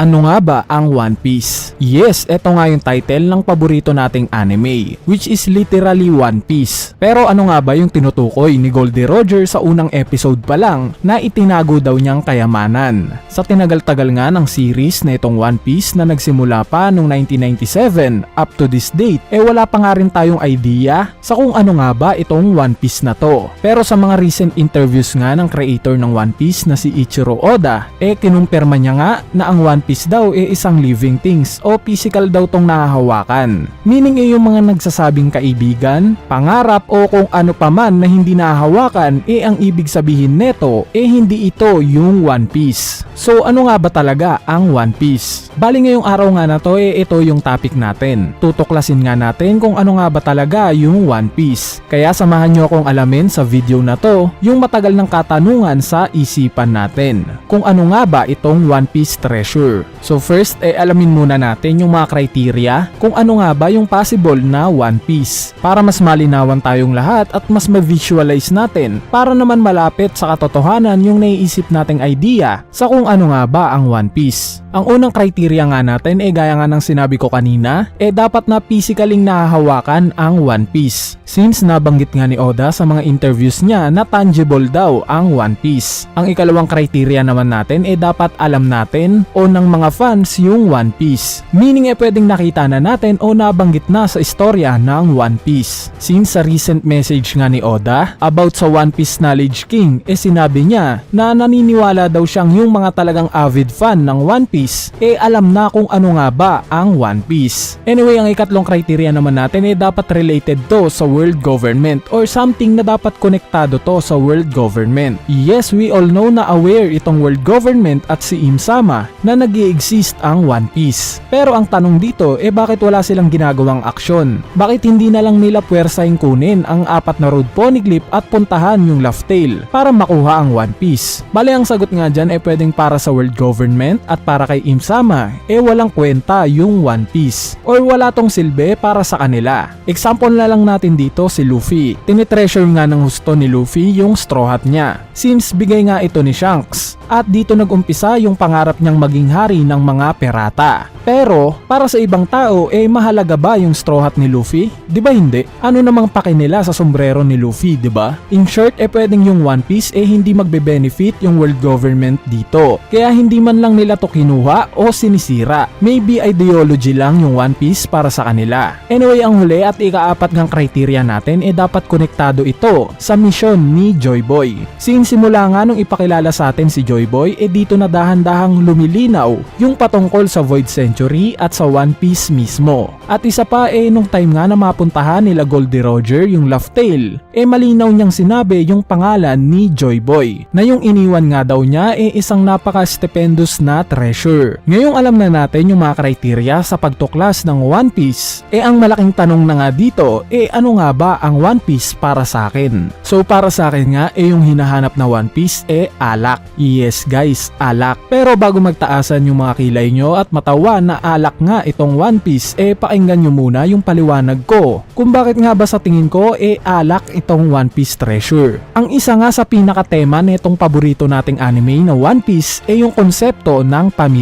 Ano nga ba ang One Piece? Yes, eto nga yung title ng paborito nating anime, which is literally One Piece. Pero ano nga ba yung tinutukoy ni Goldie Roger sa unang episode pa lang na itinago daw niyang kayamanan? Sa tinagal-tagal nga ng series na itong One Piece na nagsimula pa noong 1997 up to this date, eh wala pa nga rin tayong idea sa kung ano nga ba itong One Piece na to. Pero sa mga recent interviews nga ng creator ng One Piece na si Ichiro Oda, eh kinumpirma niya nga na ang One daw eh isang living things o physical daw tong nahahawakan. Meaning eh yung mga nagsasabing kaibigan, pangarap o kung ano pa man na hindi nahahawakan eh ang ibig sabihin neto eh hindi ito yung One Piece. So ano nga ba talaga ang One Piece? Bali ngayong araw nga na to eh ito yung topic natin. Tutuklasin nga natin kung ano nga ba talaga yung One Piece. Kaya samahan nyo akong alamin sa video na to yung matagal ng katanungan sa isipan natin. Kung ano nga ba itong One Piece treasure. So first eh alamin muna natin yung mga criteria kung ano nga ba yung possible na One Piece. Para mas malinawan tayong lahat at mas ma-visualize natin para naman malapit sa katotohanan yung naiisip nating idea sa kung ano nga ba ang One Piece. Ang unang criteria nga natin eh gaya nga ng sinabi ko kanina, eh dapat na physically nahahawakan ang One Piece. Since nabanggit nga ni Oda sa mga interviews niya na tangible daw ang One Piece. Ang ikalawang criteria naman natin eh dapat alam natin o ng mga fans yung One Piece. Meaning eh pwedeng nakita na natin o nabanggit na sa istorya ng One Piece. Since sa recent message nga ni Oda about sa One Piece Knowledge King eh sinabi niya na naniniwala daw siyang yung mga talagang avid fan ng One Piece eh alam na kung ano nga ba ang One Piece. Anyway, ang ikatlong criteria naman natin eh dapat related to sa world government or something na dapat konektado to sa world government. Yes, we all know na aware itong world government at si Imsama na nag exist ang One Piece. Pero ang tanong dito eh bakit wala silang ginagawang aksyon? Bakit hindi na lang nila puwersahing kunin ang apat na road poneglyph at puntahan yung Laugh Tale para makuha ang One Piece? Bale ang sagot nga dyan eh pwedeng para sa world government at para kay Imsama eh walang kwenta yung One Piece or wala tong silbi para sa kanila. Example na lang natin dito si Luffy. Tinitreasure nga ng husto ni Luffy yung straw hat niya since bigay nga ito ni Shanks at dito nagumpisa yung pangarap niyang maging hari ng mga pirata. Pero para sa ibang tao eh mahalaga ba yung straw hat ni Luffy? 'Di ba hindi? Ano namang pake nila sa sombrero ni Luffy, 'di ba? In short eh pwedeng yung One Piece eh hindi magbe-benefit yung world government dito. Kaya hindi man lang nila to kinuha o sinisira. Maybe ideology lang yung One Piece para sa kanila. Anyway, ang huli at ikaapat ng criteria natin eh dapat konektado ito sa mission ni Joy Boy. Since simula nga nung ipakilala sa atin si Joy Boy eh dito na dahan-dahang lumilinaw yung patungkol sa Void Century at sa One Piece mismo. At isa pa eh nung time nga na mapuntahan nila Goldie Roger yung Laugh Tale, eh malinaw niyang sinabi yung pangalan ni Joy Boy na yung iniwan nga daw niya eh isang napaka-stupendous na treasure. Ngayong alam na natin yung mga criteria sa pagtuklas ng One Piece, eh ang malaking tanong na nga dito, eh ano nga ba ang One Piece para sa akin? So para sa akin nga, eh yung hinahanap na One Piece, eh alak. Yes guys, alak. Pero bago magtaasan yung mga kilay nyo at matawa na alak nga itong One Piece, eh pakinggan nyo muna yung paliwanag ko. Kung bakit nga ba sa tingin ko, eh alak itong One Piece treasure. Ang isa nga sa pinaka-tema nitong paborito nating anime na One Piece, eh yung konsepto ng pamilya.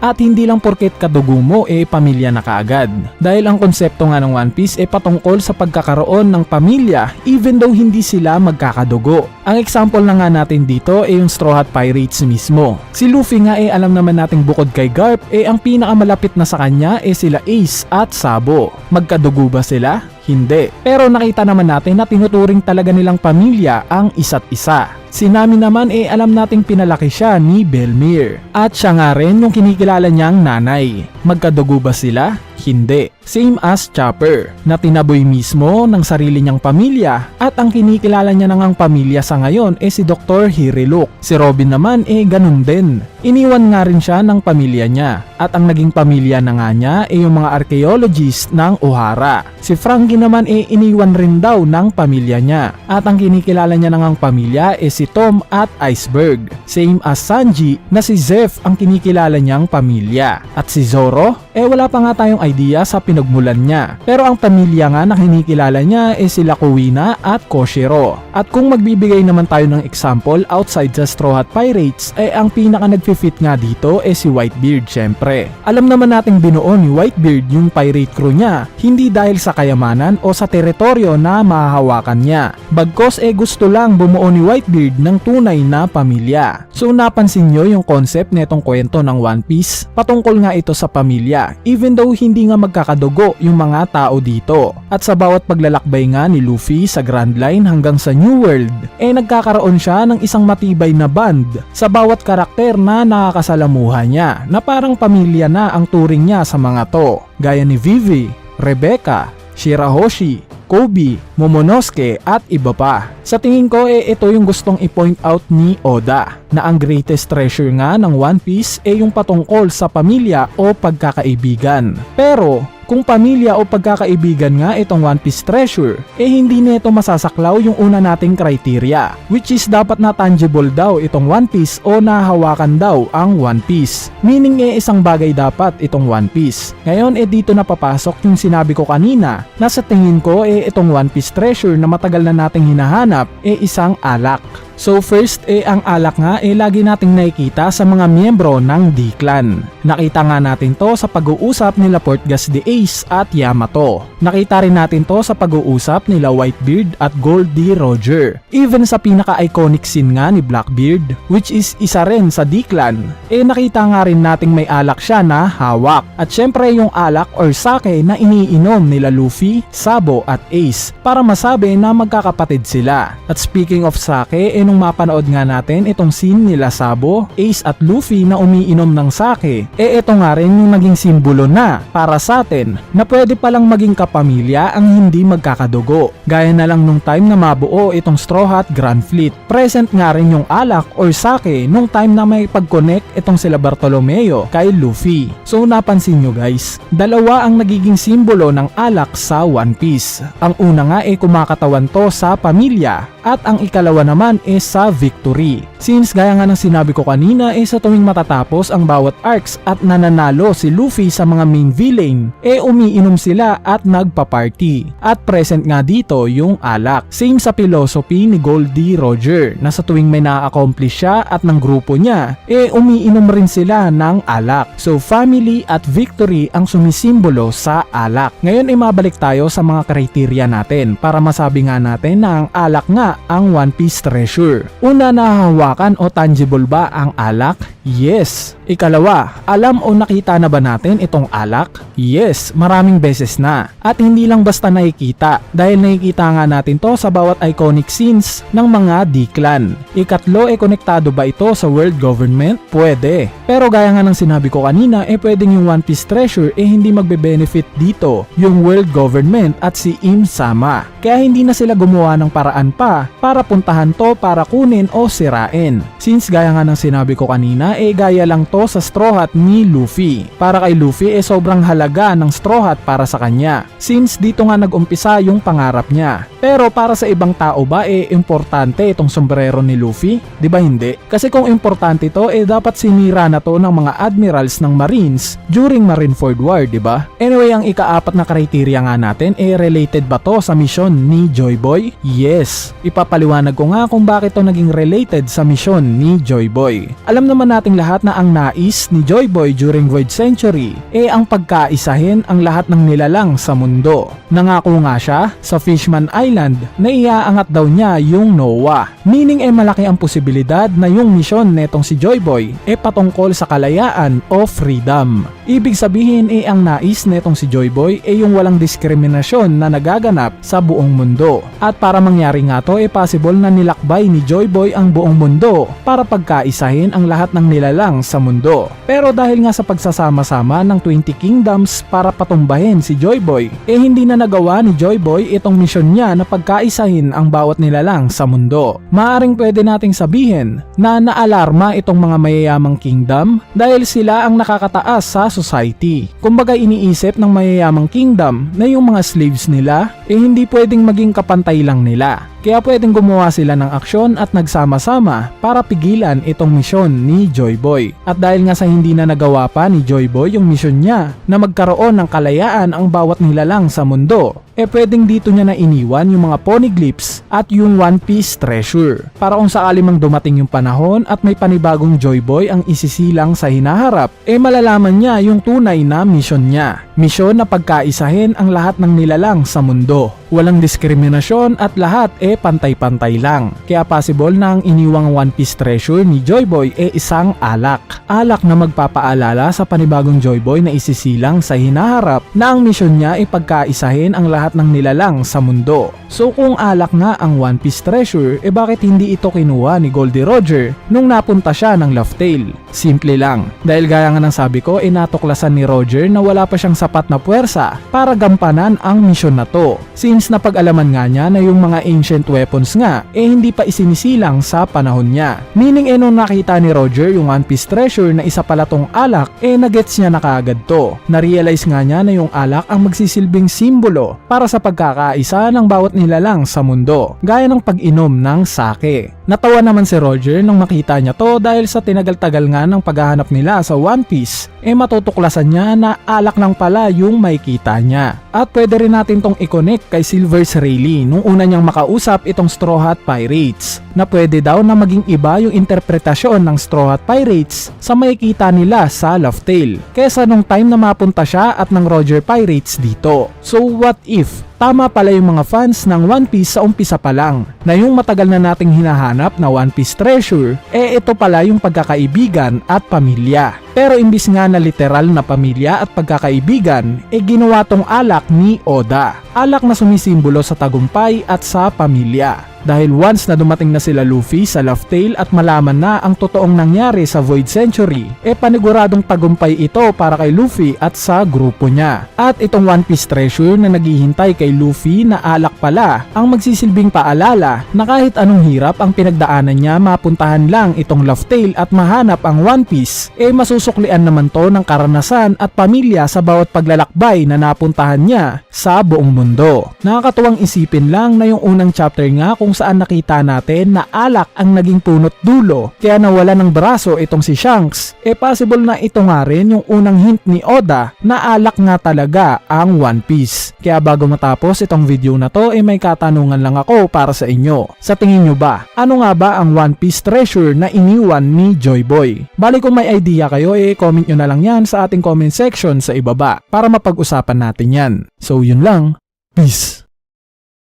At hindi lang porket kadugo mo, eh pamilya na kaagad. Dahil ang konsepto nga ng One Piece, eh patungkol sa pagkakaroon ng pamilya, even though hindi sila magkakadugo. Ang example na nga natin dito, eh yung Straw Hat Pirates mismo. Si Luffy nga eh alam naman nating bukod kay Garp, eh ang pinakamalapit na sa kanya eh sila Ace at Sabo. Magkadugo ba sila? Hindi. Pero nakita naman natin na tinuturing talaga nilang pamilya ang isa't isa. Si Nami naman eh alam nating pinalaki siya ni Belmir. At siya nga rin yung kinikilala niyang nanay. Magkadugo ba sila? Hindi. Same as Chopper, na tinaboy mismo ng sarili niyang pamilya at ang kinikilala niya ang pamilya sa ngayon eh si Dr. Hiriluk. Si Robin naman eh ganun din. Iniwan nga rin siya ng pamilya niya at ang naging pamilya na nga niya eh yung mga archaeologist ng Ohara. Si Frankie naman eh iniwan rin daw ng pamilya niya at ang kinikilala niya ang pamilya eh si si Tom at Iceberg. Same as Sanji na si Zeph ang kinikilala niyang pamilya. At si Zoro, eh wala pa nga tayong idea sa pinagmulan niya. Pero ang pamilya nga na kinikilala niya eh sila Kuwina at Koshiro. At kung magbibigay naman tayo ng example outside sa Straw Hat Pirates, eh ang pinaka nagfi-fit nga dito eh si Whitebeard syempre. Alam naman nating binuo ni Whitebeard yung pirate crew niya, hindi dahil sa kayamanan o sa teritoryo na mahahawakan niya. Bagkos eh gusto lang bumuo ni Whitebeard ng tunay na pamilya. So napansin nyo yung concept netong kwento ng One Piece? Patungkol nga ito sa pamilya, even though hindi nga magkakadugo yung mga tao dito. At sa bawat paglalakbay nga ni Luffy sa Grand Line hanggang sa New World, eh nagkakaroon siya ng isang matibay na band sa bawat karakter na nakakasalamuha niya na parang pamilya na ang turing niya sa mga to. Gaya ni Vivi, Rebecca, Shirahoshi, Kobe, Momonosuke at iba pa. Sa tingin ko eh ito yung gustong i-point out ni Oda na ang greatest treasure nga ng One Piece ay yung patungkol sa pamilya o pagkakaibigan. Pero kung pamilya o pagkakaibigan nga itong One Piece treasure, eh hindi nito masasaklaw yung una nating criteria, which is dapat na tangible daw itong One Piece o nahawakan daw ang One Piece. Meaning eh isang bagay dapat itong One Piece. Ngayon eh dito na papasok yung sinabi ko kanina, na sa tingin ko eh itong One Piece treasure na matagal na nating hinahanap eh isang alak. So first eh ang alak nga eh lagi nating nakikita sa mga miyembro ng D-Clan. Nakita nga natin to sa pag-uusap nila Portgas de Ace at Yamato. Nakita rin natin to sa pag-uusap nila Whitebeard at Gold D. Roger. Even sa pinaka-iconic scene nga ni Blackbeard, which is isa rin sa D-Clan, eh nakita nga rin nating may alak siya na hawak. At syempre yung alak or sake na iniinom nila Luffy, Sabo at Ace para masabi na magkakapatid sila. At speaking of sake, eh nung mapanood nga natin itong scene nila Sabo, Ace at Luffy na umiinom ng sake, eh ito nga rin yung naging simbolo na para sa atin na pwede palang maging kapamilya ang hindi magkakadugo. Gaya na lang nung time na mabuo itong Straw Hat Grand Fleet. Present nga rin yung alak or sake nung time na may pag-connect itong sila Bartolomeo kay Luffy. So napansin nyo guys, dalawa ang nagiging simbolo ng alak sa One Piece. Ang una nga ay kumakatawan to sa pamilya at ang ikalawa naman is sa victory. Since gaya nga ng sinabi ko kanina eh sa tuwing matatapos ang bawat arcs at nananalo si Luffy sa mga main villain, eh umiinom sila at nagpa-party. At present nga dito yung alak. Same sa philosophy ni Goldie Roger na sa tuwing may na-accomplish siya at ng grupo niya, eh umiinom rin sila ng alak. So family at victory ang sumisimbolo sa alak. Ngayon ay mabalik tayo sa mga kriteria natin para masabi nga natin na ang alak nga ang One Piece treasure. Una nahahawakan o tangible ba ang alak? Yes. Ikalawa, alam o nakita na ba natin itong alak? Yes, maraming beses na. At hindi lang basta nakikita dahil nakikita nga natin to sa bawat iconic scenes ng mga D-clan. Ikatlo, e konektado ba ito sa world government? Pwede. Pero gaya nga ng sinabi ko kanina, eh pwedeng yung One Piece treasure eh hindi magbe-benefit dito yung world government at si Im Sama. Kaya hindi na sila gumawa ng paraan pa para puntahan to para kunin o sirain. Since gaya nga ng sinabi ko kanina, eh gaya lang to sa straw hat ni Luffy. Para kay Luffy eh sobrang halaga ng straw hat para sa kanya. Since dito nga nag-umpisa yung pangarap niya. Pero para sa ibang tao ba eh importante itong sombrero ni Luffy? Di ba hindi? Kasi kung importante to eh dapat sinira na to ng mga admirals ng Marines during Marineford War, di ba? Anyway, ang ikaapat na kriteria nga natin eh related ba to sa mission ni Joy Boy? Yes. Ipapaliwanag ko nga kung bakit to naging related sa mission ni Joy Boy. Alam naman nating lahat na ang nais ni Joy Boy during Void Century eh ang pagkaisahin ang lahat ng nilalang sa mundo. Nangako nga siya sa Fishman Island na iaangat daw niya yung Noah. Meaning eh malaki ang posibilidad na yung misyon netong si Joy Boy eh patungkol sa kalayaan o freedom. Ibig sabihin eh ang nais netong si Joy Boy eh yung walang diskriminasyon na nagaganap sa buong mundo. At para mangyari nga to eh possible na nilakbay ni Joy Boy ang buong mundo para pagkaisahin ang lahat ng nilalang sa mundo. Pero dahil nga sa pagsasama-sama ng 20 Kingdoms para patumbahin si Joy Boy, eh hindi na nagawa ni Joy Boy itong misyon niya na pagkaisahin ang bawat nilalang sa mundo. Maaring pwede nating sabihin na naalarma itong mga mayayamang kingdom dahil sila ang nakakataas sa society. Kumbaga iniisip ng mayayamang kingdom na yung mga slaves nila eh hindi pwedeng maging kapantay lang nila. Kaya pwedeng gumawa sila ng aksyon at nagsama-sama para pigilan itong misyon ni Joy Boy. At dahil nga sa hindi na nagawa pa ni Joy Boy yung misyon niya na magkaroon ng kalayaan ang bawat nilalang sa mundo, eh pwedeng dito niya na iniwan yung mga poneglyphs at yung One Piece treasure. Para kung sakali mang dumating yung panahon at may panibagong Joy Boy ang isisilang sa hinaharap, eh malalaman niya yung tunay na misyon niya. Misyon na pagkaisahin ang lahat ng nilalang sa mundo. Walang diskriminasyon at lahat eh pantay-pantay lang. Kaya possible na ang iniwang One Piece treasure ni Joy Boy eh isang alak. Alak na magpapaalala sa panibagong Joy Boy na isisilang sa hinaharap na ang misyon niya ay pagkaisahin ang lahat ng nilalang sa mundo. So kung alak nga ang One Piece treasure, eh bakit hindi ito kinuha ni Goldie Roger nung napunta siya ng Tale? Simple lang. Dahil gaya nga ng sabi ko, eh natuklasan ni Roger na wala pa siyang sapat na puwersa para gampanan ang misyon na to. Since napag-alaman nga niya na yung mga ancient weapons nga, eh hindi pa isinisilang sa panahon niya. Meaning eh nung nakita ni Roger yung One Piece treasure na isa pala tong alak, eh nagets niya na kaagad to. Na-realize nga niya na yung alak ang magsisilbing simbolo para sa pagkakaisa ng bawat nilalang sa mundo, gaya ng pag-inom ng sake. Natawa naman si Roger nung makita niya to dahil sa tinagal-tagal nga ng paghahanap nila sa One Piece, eh matutuklasan niya na alak lang pala yung may kita niya. At pwede rin natin tong i-connect kay Silver Rayleigh nung una niyang makausap itong Straw Hat Pirates na pwede daw na maging iba yung interpretasyon ng Straw Hat Pirates sa makikita nila sa Tale kesa nung time na mapunta siya at ng Roger Pirates dito. So what if Tama pala yung mga fans ng One Piece sa umpisa pa lang na yung matagal na nating hinahanap na One Piece treasure eh ito pala yung pagkakaibigan at pamilya. Pero imbis nga na literal na pamilya at pagkakaibigan, eh ginawa tong alak ni Oda. Alak na sumisimbolo sa tagumpay at sa pamilya. Dahil once na dumating na sila Luffy sa Laugh Tale at malaman na ang totoong nangyari sa Void Century, e paniguradong tagumpay ito para kay Luffy at sa grupo niya. At itong One Piece treasure na naghihintay kay Luffy na alak pala ang magsisilbing paalala na kahit anong hirap ang pinagdaanan niya mapuntahan lang itong Laugh Tale at mahanap ang One Piece, e masusuklian naman to ng karanasan at pamilya sa bawat paglalakbay na napuntahan niya sa buong mundo. Nakakatuwang isipin lang na yung unang chapter nga kung saan nakita natin na alak ang naging punot dulo kaya nawala ng braso itong si Shanks, e possible na ito nga rin yung unang hint ni Oda na alak nga talaga ang One Piece. Kaya bago matapos itong video na to, eh may katanungan lang ako para sa inyo. Sa tingin nyo ba, ano nga ba ang One Piece treasure na iniwan ni Joy Boy? Bali kung may idea kayo, eh comment nyo na lang yan sa ating comment section sa ibaba para mapag-usapan natin yan. So yun lang, peace!